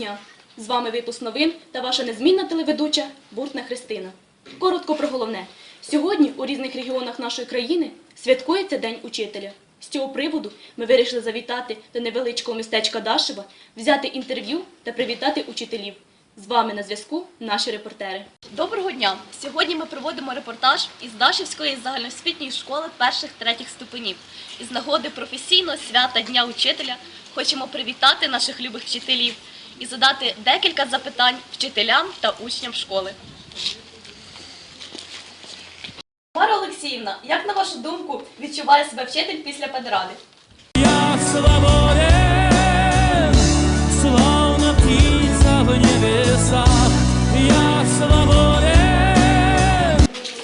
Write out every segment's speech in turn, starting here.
Дня! З вами випуск новин та ваша незмінна телеведуча Буртна Христина. Коротко про головне. Сьогодні у різних регіонах нашої країни святкується День учителя. З цього приводу ми вирішили завітати до невеличкого містечка Дашева, взяти інтерв'ю та привітати учителів. З вами на зв'язку наші репортери. Доброго дня! Сьогодні ми проводимо репортаж із Дашівської загальноосвітньої школи перших-третіх ступенів. Із нагоди професійного свята Дня учителя хочемо привітати наших любих вчителів і задати декілька запитань вчителям та учням школи. Мара Олексіївна, як на вашу думку відчуває себе вчитель після педради? Я свободен, словно птица в небесах. Я свободен.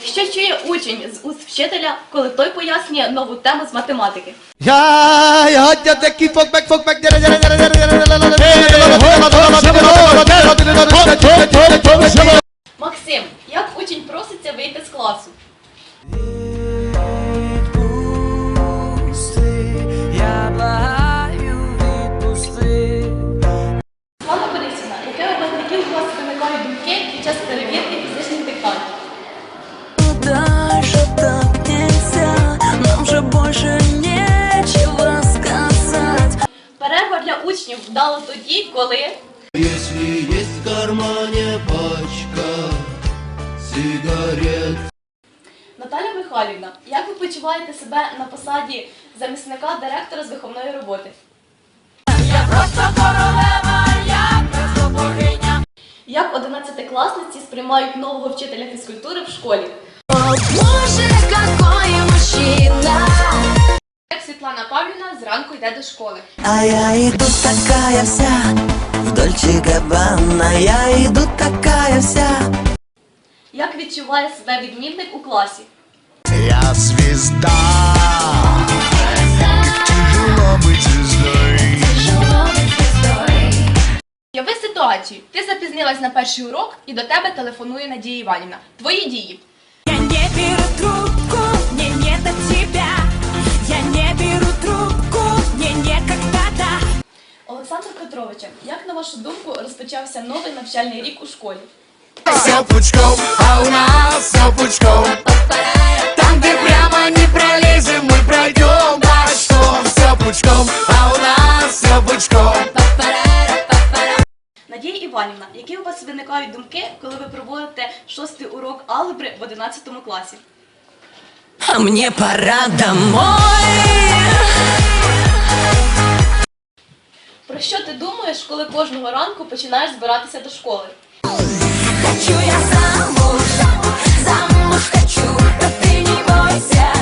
Що чує учень з уст вчителя, коли той пояснює нову тему з математики? Ya, ya, ya te aquí, fuck back, fuck back, jara, jara, виникають думки під час перевірки фізичних диктантів? Дальше так нельзя, нам же больше нечего сказать. Перерва для учнів вдала тоді, коли Если есть в кармане пачка сигарет Наталя Михайлівна, як ви почуваєте себе на посаді замісника директора з виховної роботи? Як одинадцятикласниці сприймають нового вчителя фізкультури в школі? О, Боже, какой мужчина! Як Світлана Павлівна зранку йде до школи. А я иду такая вся, в Дольче Габбана, я иду такая вся. Як відчуває себе відмінник у класі? Я звезда, Уяви ситуацію. Ти запізнилась на перший урок і до тебе телефонує Надія Іванівна. Твої дії. Я не беру трубку, мне не до тебя. Я не беру трубку, мне некогда да. Олександр Петровича, як на вашу думку розпочався новий навчальний рік у школі? Все пучком, а у нас все пучком. Там, где прямо не пролезем, мы пройдем почтом. Все пучком, а у нас Іванівна, які у вас виникають думки, коли ви проводите шостий урок алгебри в 11 класі? А мне пора домой. Про що ти думаєш, коли кожного ранку починаєш збиратися до школи? Хочу я замуж, замуж хочу, да ты не бойся,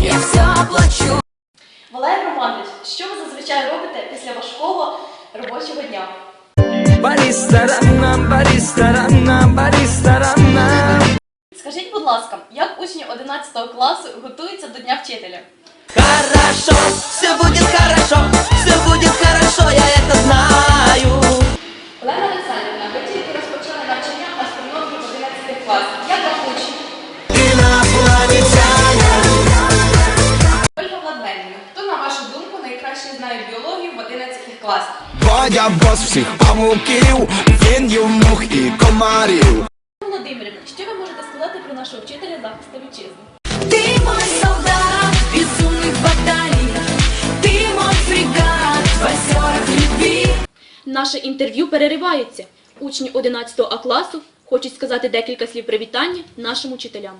я все оплачу. Валерій Романович, що ви зазвичай робите після важкого робочого дня? Барістарана, барістарана, барістарана. Скажіть, будь ласка, як учні 11 класу готуються до Дня вчителя? Хорошо, все будет хорошо, все будет хорошо, я это знаю. Олена Олександрівна, ви тільки розпочали навчання астрономії в 11 класі. Як вам учні? Ольга Владленівна, хто, на вашу думку, найкраще знає біологію в 11 класах? Бодя бос всіх памуків, він їв мух і комарів. Володимирівна, що ви можете сказати про нашого вчителя захисту вітчизни? Ты мой солдат безумных баталий, ты мой фрегат в озерах любви. Наше інтерв'ю переривається. Учні 11 А класу хочуть сказати декілька слів привітання нашим учителям.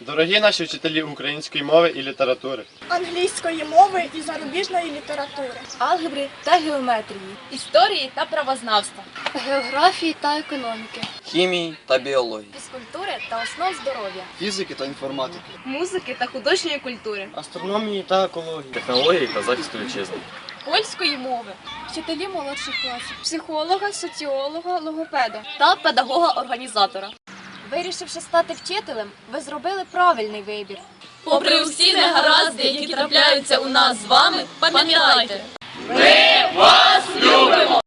Дорогі наші вчителі української мови і літератури, англійської мови і зарубіжної літератури, Алгебри та геометрії, історії та правознавства, географії та економіки, хімії та біології, фізкультури та основ здоров'я, Фізики та інформатики. музики та художньої культури, астрономії та екології. технології та захисту вітчизни. польської мови вчителі молодших класів, психолога, соціолога, логопеда. Та педагога-організатора. Вирішивши стати вчителем, ви зробили правильний вибір. Попри усі негаразди, які трапляються у нас з вами, пам'ятайте, ми вас любимо!